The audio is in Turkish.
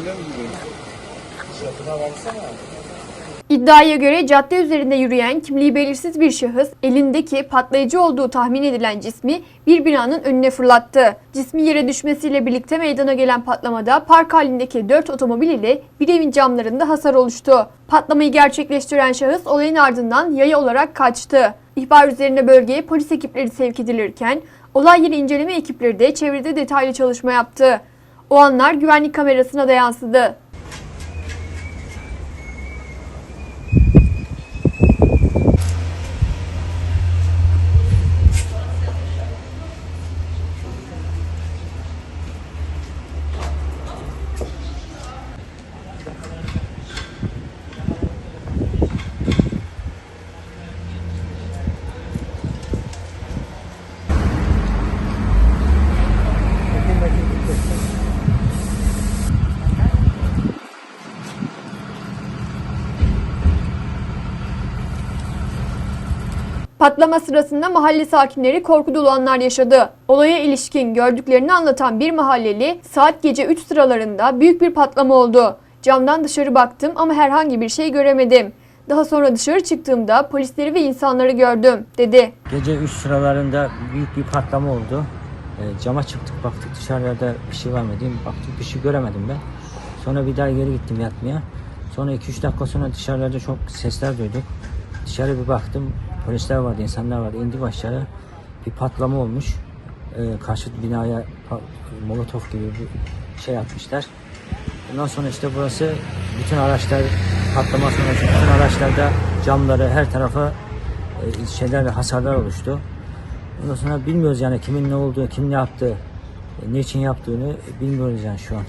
Öyle mi. İddiaya göre cadde üzerinde yürüyen kimliği belirsiz bir şahıs elindeki patlayıcı olduğu tahmin edilen cismi bir binanın önüne fırlattı. Cismin yere düşmesiyle birlikte meydana gelen patlamada park halindeki 4 otomobil ile bir evin camlarında hasar oluştu. Patlamayı gerçekleştiren şahıs olayın ardından yaya olarak kaçtı. İhbar üzerine bölgeye polis ekipleri sevk edilirken olay yeri inceleme ekipleri de çevrede detaylı çalışma yaptı. O anlar güvenlik kamerasına da yansıdı. Patlama sırasında mahalle sakinleri korku dolu anlar yaşadı. Olaya ilişkin gördüklerini anlatan bir mahalleli saat gece 3 sıralarında büyük bir patlama oldu. Camdan dışarı baktım ama herhangi bir şey göremedim. Daha sonra dışarı çıktığımda polisleri ve insanları gördüm, dedi. Gece 3 sıralarında büyük bir patlama oldu. E, cama çıktık baktık dışarıda bir şey var mı diye baktık bir şey göremedim ben. Sonra bir daha geri gittim yatmaya. Sonra 2-3 dakika sonra dışarılarda çok sesler duyduk. Dışarı bir baktım polisler vardı insanlar vardı indim aşağı bir patlama olmuş. E, karşı binaya molotof gibi bir şey atmışlar. Ondan sonra işte burası bütün araçlar patlama sonrası bütün araçlarda camları her tarafa e, şeylerle hasarlar oluştu. Ondan sonra bilmiyoruz yani kimin ne olduğu, kim ne yaptı, e, ne için yaptığını bilmiyoruz yani şu an.